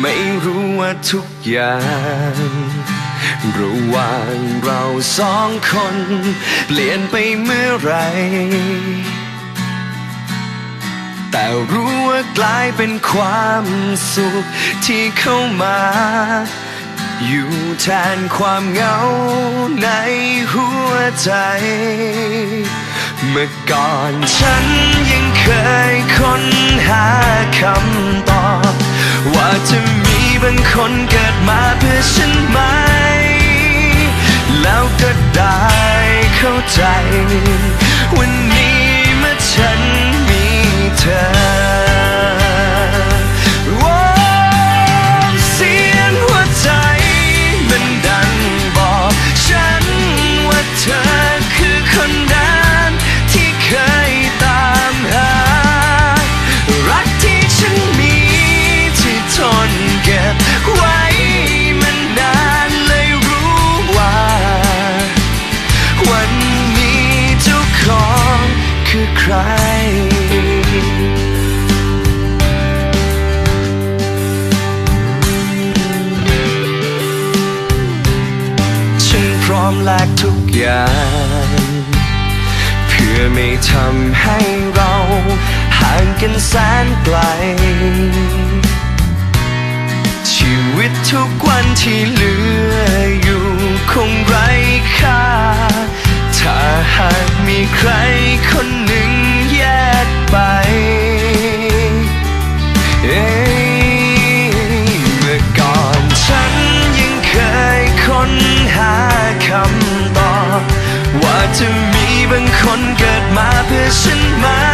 ไม่รู้ว่าทุกอย่างระหว่างเราสองคนเปลี่ยนไปเมื่อไร แต่รู้ว่ากลายเป็นความสุขที่เข้ามา อยู่แทนความเหงาในหัวใจ เมื่อก่อนฉันยังเคยค้นหาคำตอบ ว่าจะมีบางคนเกิดมาเพื่อฉันไหม แล้วก็ได้เข้าใจ ใคร ฉันพร้อมแลกทุกอย่าง เพื่อไม่ทำให้เราห่างกันแสนไกล ชีวิตทุกวันที่ จะมีบางคนเกิดมาเพื่อฉันไหม